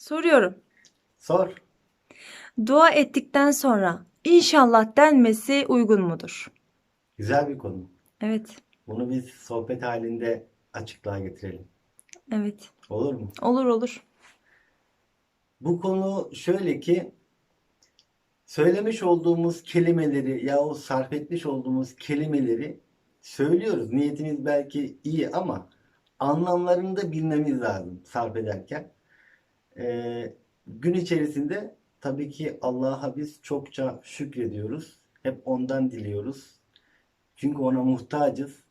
Soruyorum. Sor. Dua ettikten sonra inşallah denmesi uygun mudur? Güzel bir konu. Evet. Bunu biz sohbet halinde açıklığa getirelim. Evet. Olur mu? Olur olur. Bu konu şöyle ki söylemiş olduğumuz kelimeleri yahut sarf etmiş olduğumuz kelimeleri söylüyoruz. Niyetimiz belki iyi ama anlamlarını da bilmemiz lazım sarf ederken. Ee, gün içerisinde tabii ki Allah'a biz çokça şükrediyoruz. Hep ondan diliyoruz. Çünkü ona muhtacız.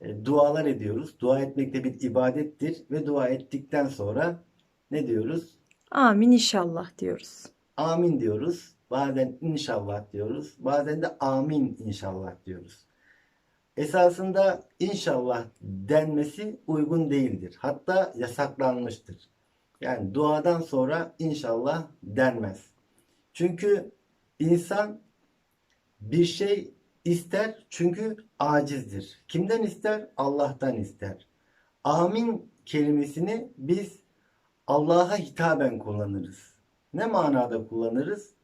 E, dualar ediyoruz. Dua etmek de bir ibadettir ve dua ettikten sonra ne diyoruz? Amin inşallah diyoruz. Amin diyoruz. Bazen inşallah diyoruz. Bazen de amin inşallah diyoruz. Esasında inşallah denmesi uygun değildir. Hatta yasaklanmıştır. Yani duadan sonra inşallah denmez. Çünkü insan bir şey ister çünkü acizdir. Kimden ister? Allah'tan ister. Amin kelimesini biz Allah'a hitaben kullanırız. Ne manada kullanırız?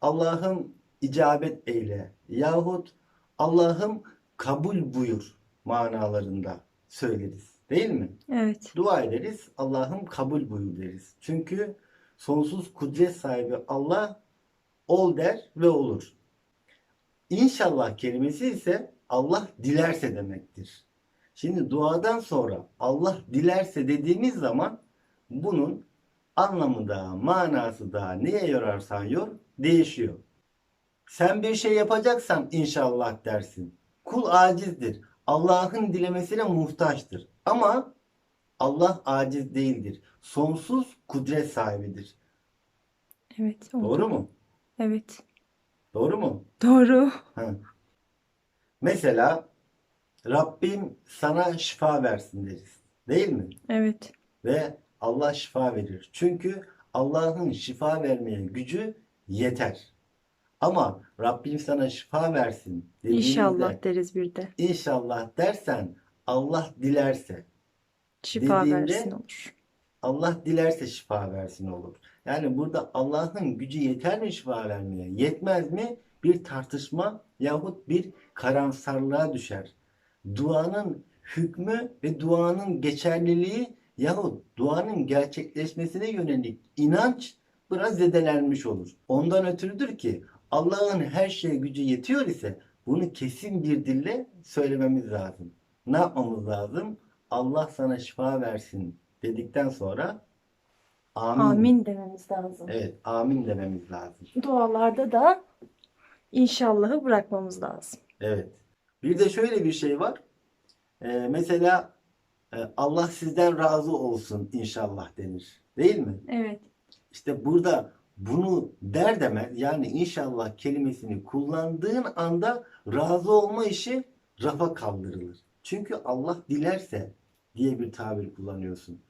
Allah'ım icabet eyle yahut Allah'ım kabul buyur manalarında söyleriz. Değil mi? Evet. Dua ederiz. Allah'ım kabul buyur deriz. Çünkü sonsuz kudret sahibi Allah ol der ve olur. İnşallah kelimesi ise Allah dilerse demektir. Şimdi duadan sonra Allah dilerse dediğimiz zaman bunun anlamı da manası da neye yorarsan yor değişiyor. Sen bir şey yapacaksan inşallah dersin. Kul acizdir. Allah'ın dilemesine muhtaçtır. Ama Allah aciz değildir. Sonsuz kudret sahibidir. Evet. oldu. Doğru mu? Evet. Doğru mu? Doğru. Ha. Mesela Rabbim sana şifa versin deriz. Değil mi? Evet. Ve Allah şifa verir. Çünkü Allah'ın şifa vermeye gücü yeter. Ama Rabbim sana şifa versin dediğimizde İnşallah deriz bir de. inşallah dersen Allah dilerse Şifa Dediğinde- versin olur. Allah dilerse şifa versin olur. Yani burada Allah'ın gücü yeter mi şifa vermeye? Yetmez mi? Bir tartışma yahut bir karamsarlığa düşer. Duanın hükmü ve duanın geçerliliği yahut duanın gerçekleşmesine yönelik inanç biraz zedelenmiş olur. Ondan ötürüdür ki Allah'ın her şeye gücü yetiyor ise bunu kesin bir dille söylememiz lazım. Ne yapmamız lazım? Allah sana şifa versin dedikten sonra amin. Amin dememiz lazım. Evet, amin dememiz lazım. Dualarda da inşallahı bırakmamız lazım. Evet. Bir de şöyle bir şey var. Ee, mesela e, Allah sizden razı olsun inşallah denir. Değil mi? Evet. İşte burada bunu der demez yani inşallah kelimesini kullandığın anda razı olma işi rafa kaldırılır. Çünkü Allah dilerse diye bir tabir kullanıyorsun.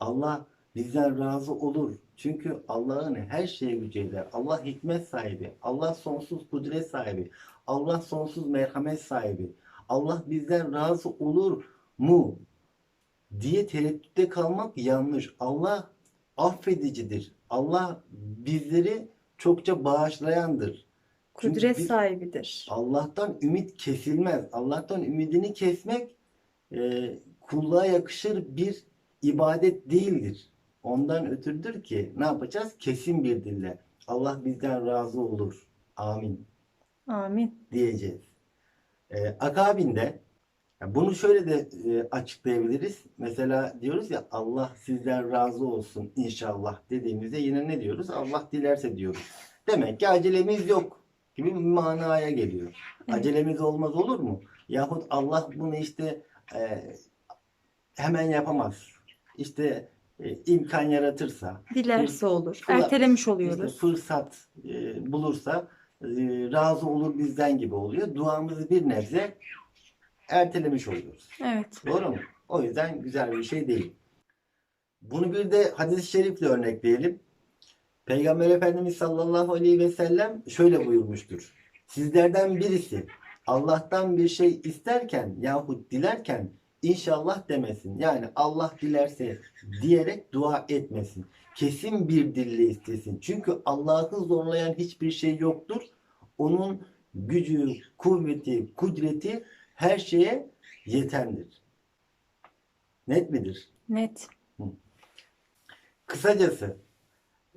Allah bizden razı olur. Çünkü Allah'ın her şeye gücü yeter. Allah hikmet sahibi. Allah sonsuz kudret sahibi. Allah sonsuz merhamet sahibi. Allah bizden razı olur mu diye tereddütte kalmak yanlış. Allah affedicidir. Allah bizleri çokça bağışlayandır. Kudret biz- sahibidir. Allah'tan ümit kesilmez. Allah'tan ümidini kesmek e, kulluğa yakışır bir ibadet değildir. Ondan ötürüdür ki ne yapacağız? Kesin bir dille. Allah bizden razı olur. Amin Amin. diyeceğiz. E, akabinde bunu şöyle de e, açıklayabiliriz. Mesela diyoruz ya Allah sizden razı olsun inşallah dediğimizde yine ne diyoruz? Allah dilerse diyoruz. Demek ki acelemiz yok gibi bir manaya geliyor. Evet. Acelemiz olmaz olur mu? Yahut Allah bunu işte e, hemen yapamaz. İşte e, imkan yaratırsa, Dilerse olur. Fırsat- Ertelemiş işte oluyoruz. fırsat e, bulursa e, razı olur bizden gibi oluyor. Duamızı bir nebze ertelemiş oluyoruz. Evet. Doğru mu? O yüzden güzel bir şey değil. Bunu bir de hadis-i şerifle örnekleyelim. Peygamber Efendimiz sallallahu aleyhi ve sellem şöyle buyurmuştur. Sizlerden birisi Allah'tan bir şey isterken yahut dilerken inşallah demesin. Yani Allah dilerse diyerek dua etmesin. Kesin bir dille istesin. Çünkü Allah'ı zorlayan hiçbir şey yoktur. Onun gücü, kuvveti, kudreti her şeye yetendir. Net midir? Net. Kısacası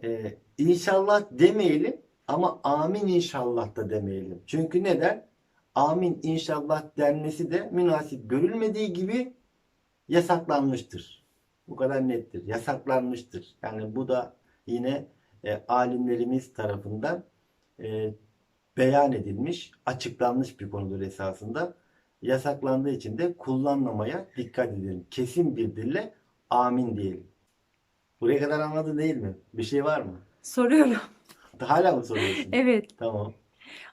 e, inşallah demeyelim ama amin inşallah da demeyelim. Çünkü neden? Amin inşallah denmesi de münasip görülmediği gibi yasaklanmıştır. Bu kadar nettir. Yasaklanmıştır. Yani bu da yine e, alimlerimiz tarafından e, beyan edilmiş, açıklanmış bir konudur esasında. Yasaklandığı için de kullanmamaya dikkat edelim. Kesin bir dille amin diyelim. Buraya kadar anladın değil mi? Bir şey var mı? Soruyorum. Hala mı soruyorsun? Evet. Tamam.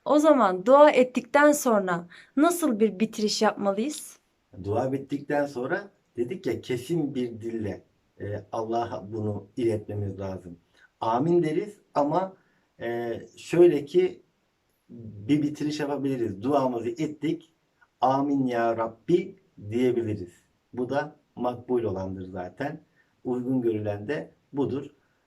O zaman dua ettikten sonra nasıl bir bitiriş yapmalıyız? Dua bittikten sonra dedik ya kesin bir dille e, Allah'a bunu iletmemiz lazım. Amin deriz ama e, şöyle ki bir bitiriş yapabiliriz. Duamızı ettik. Amin ya Rabbi diyebiliriz. Bu da makbul olandır zaten. Uygun görülen de budur.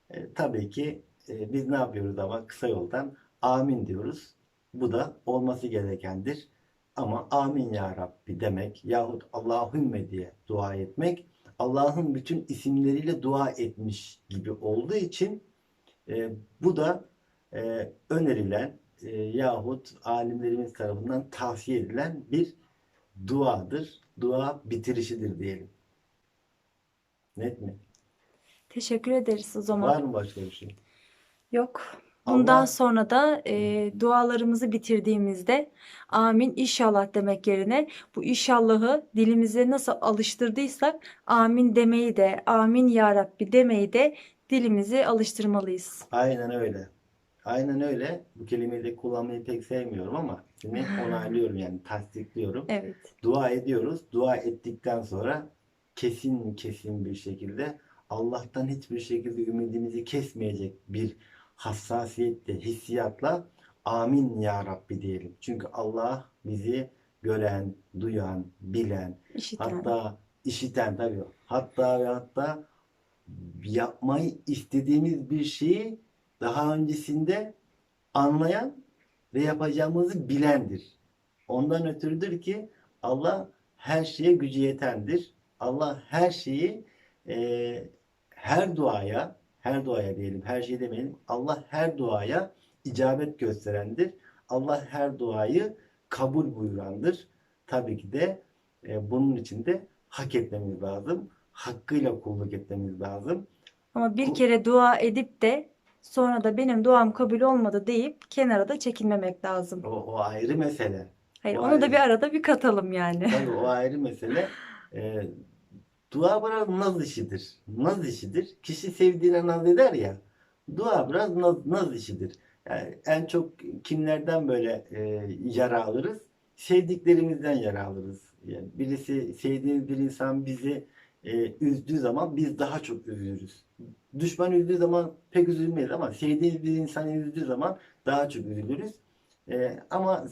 E, tabii ki e, biz ne yapıyoruz ama kısa yoldan amin diyoruz. Bu da olması gerekendir. Ama amin ya Rabbi demek yahut Allahümme diye dua etmek Allah'ın bütün isimleriyle dua etmiş gibi olduğu için e, bu da e, önerilen e, yahut alimlerimiz tarafından tavsiye edilen bir duadır. Dua bitirişidir diyelim. Net mi? Teşekkür ederiz o zaman. Var mı başka bir şey? Yok. Bundan Allah- sonra da e, dualarımızı bitirdiğimizde amin inşallah demek yerine bu inşallahı dilimize nasıl alıştırdıysak amin demeyi de amin ya Rabbi demeyi de dilimizi alıştırmalıyız. Aynen öyle. Aynen öyle. Bu kelimeyi de kullanmayı pek sevmiyorum ama seni onaylıyorum yani tasdikliyorum. Evet. dua ediyoruz. Dua ettikten sonra kesin kesin bir şekilde Allah'tan hiçbir şekilde ümidimizi kesmeyecek bir hassasiyetle, hissiyatla amin ya Rabbi diyelim. Çünkü Allah bizi gören, duyan, bilen, İşiten. hatta işiten tabii. Hatta ve hatta yapmayı istediğimiz bir şeyi daha öncesinde anlayan ve yapacağımızı bilendir. Ondan ötürüdür ki Allah her şeye gücü yetendir. Allah her şeyi e, her duaya, her duaya diyelim, her şey demeyelim. Allah her duaya icabet gösterendir. Allah her duayı kabul buyurandır. Tabii ki de e, bunun için de hak etmemiz lazım. Hakkıyla kulluk etmemiz lazım. Ama bir Bu- kere dua edip de sonra da benim duam kabul olmadı deyip kenara da çekilmemek lazım. O, o ayrı mesele. Hayır, o onu da ayrı. bir arada bir katalım yani. Tabii o ayrı mesele. Ee, dua biraz naz işidir. Naz işidir. Kişi sevdiğine naz eder ya. Dua biraz naz, naz işidir. Yani en çok kimlerden böyle e, yara alırız? Sevdiklerimizden yara alırız. Yani birisi sevdiğimiz bir insan bizi e, üzdüğü zaman biz daha çok üzülürüz. Düşman üzdüğü zaman pek üzülmeyiz ama sevdiğimiz bir insan üzdüğü zaman daha çok üzülürüz. E, ama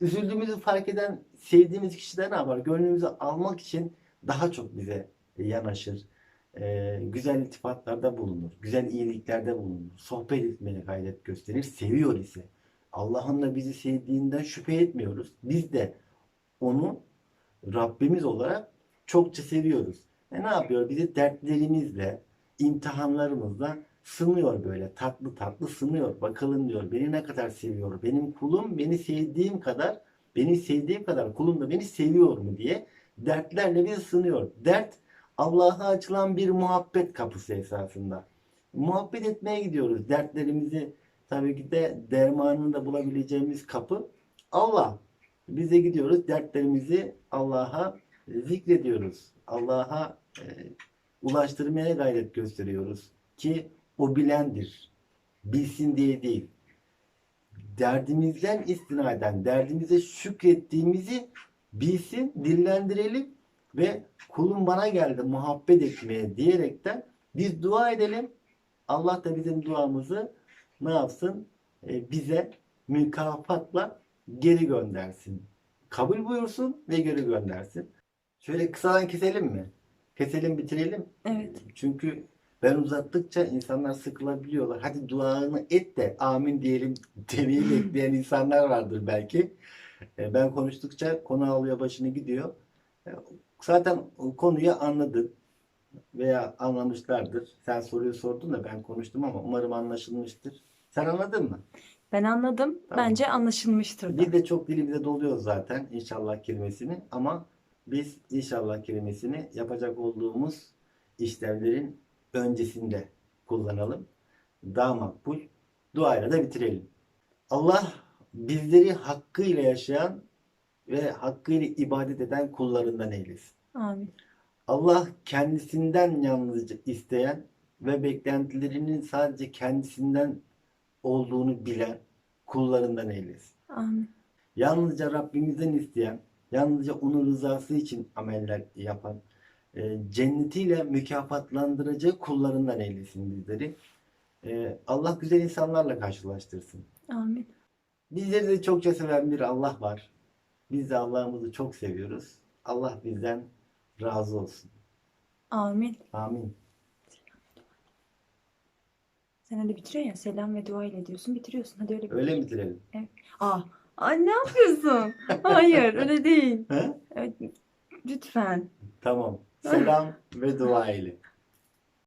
üzüldüğümüzü fark eden sevdiğimiz kişiler ne yapar? Gönlümüzü almak için daha çok bize yanaşır. E, güzel iltifatlarda bulunur. Güzel iyiliklerde bulunur. Sohbet etmeye gayret gösterir. Seviyor ise. Allah'ın da bizi sevdiğinden şüphe etmiyoruz. Biz de onu Rabbimiz olarak çokça seviyoruz. E ne yapıyor? Bizi dertlerimizle, imtihanlarımızla sınıyor böyle. Tatlı tatlı sınıyor. Bakalım diyor beni ne kadar seviyor. Benim kulum beni sevdiğim kadar, beni sevdiğim kadar kulum da beni seviyor mu diye dertlerle bizi sınıyor. Dert Allah'a açılan bir muhabbet kapısı esasında. Muhabbet etmeye gidiyoruz. Dertlerimizi tabii ki de dermanını da bulabileceğimiz kapı Allah. Biz de gidiyoruz dertlerimizi Allah'a zikrediyoruz. Allah'a e, ulaştırmaya gayret gösteriyoruz ki o bilendir. Bilsin diye değil. Derdimizden istinaden, derdimize şükrettiğimizi bilsin, dillendirelim ve kulum bana geldi muhabbet etmeye diyerekten biz dua edelim. Allah da bizim duamızı ne yapsın? E, bize mükafatla geri göndersin. Kabul buyursun ve geri göndersin. Şöyle kısadan keselim mi? Keselim bitirelim. Evet. Çünkü ben uzattıkça insanlar sıkılabiliyorlar. Hadi duanı et de amin diyelim demeyi bekleyen insanlar vardır belki. E, Ben konuştukça konu alıyor başını gidiyor. E, Zaten konuyu anladın veya anlamışlardır. Sen soruyu sordun da ben konuştum ama umarım anlaşılmıştır. Sen anladın mı? Ben anladım. Tamam. Bence anlaşılmıştır. Biz de çok dilimize doluyoruz zaten inşallah kelimesini ama biz inşallah kelimesini yapacak olduğumuz işlemlerin öncesinde kullanalım. Daha makbul. Duayla da bitirelim. Allah bizleri hakkıyla yaşayan ve hakkıyla ibadet eden kullarından eylesin. Amin. Allah kendisinden yalnızca isteyen ve beklentilerinin sadece kendisinden olduğunu bilen kullarından eylesin. Amin. Yalnızca Rabbimizden isteyen, yalnızca onun rızası için ameller yapan, e, cennetiyle mükafatlandıracağı kullarından eylesin bizleri. E, Allah güzel insanlarla karşılaştırsın. Amin. Bizleri de çokça seven bir Allah var. Biz de Allah'ımızı çok seviyoruz. Allah bizden razı olsun. Amin. Amin. Sen öyle bitiriyorsun ya. Selam ve dua ile diyorsun. Bitiriyorsun. Hadi öyle bitir. Öyle mi bitirelim? Aa, aa, ne yapıyorsun? Hayır, öyle değil. He? Evet, lütfen. Tamam. Selam ve dua ile.